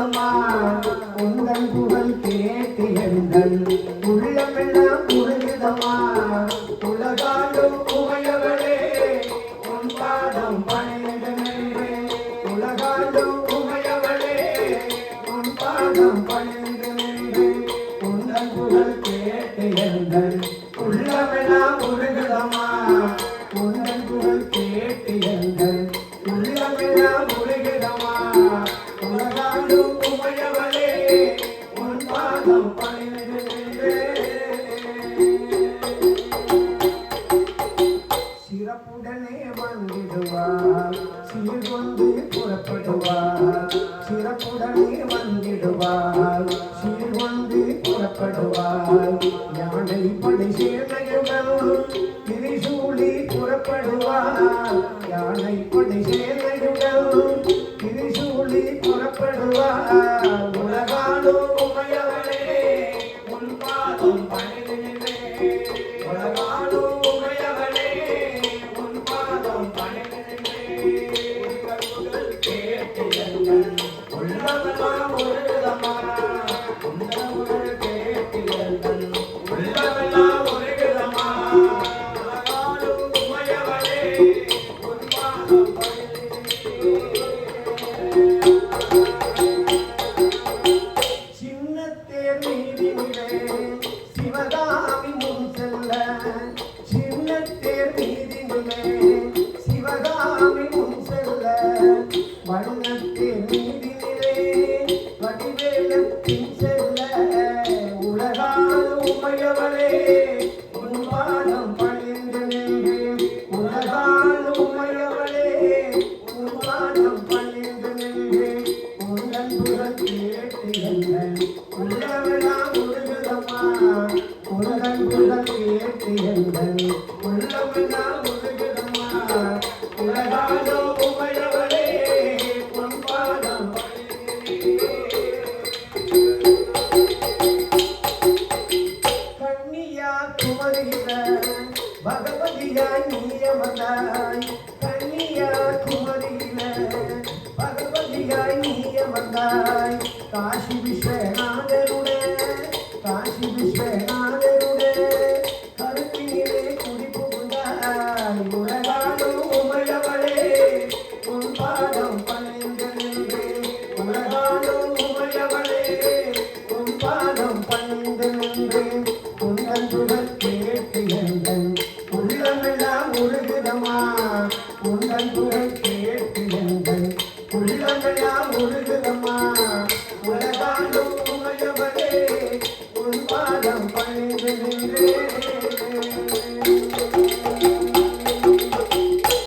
உருகுதம்மா உந்தன் புகழ் கேட்டு எங்கள் உள்ளமெல்லாம் உருகுதம்மா சிறப்புடனே வந்திடுவார். சீர்கொண்டு புறப்படுவார். சிறப்புடனே வந்திடுவார். சீர்கொண்டு புறப்படுவார். யானை படை சேனையுடன் திரிசூலி புறப்படுவார். யானை படை சேனையுடன் திரிசூலி புறப்படுவார் வண்ணத்தேர் மீதினிலே வடிவேலத்தின் செல்ல உலகால் உமையவளே உன் பாதம் பணிந்து நின்றேன் உலகால் உமையவளே உன் பாதம் பணிந்து நின்றேன் உந்தன் புகழ் கேட்டு உள்ளவெல்லாம் உள்ளமெல்லாம் உருகுதம்மா. உந்தன் புகழ் கேட்டு எங்கள் കണ്ണിയായി നീയമതായി കന്യാകുമരിയിലെ ഭഗവതിയായി നീയമതായി. കാശി വിശ്വനാഥരുടെ കാശി വിശ്വനാഥ உள்ளமெல்லாம் உருகுதம்மா. உலகாலும் உமையவளே உன் பாதம் பணிந்து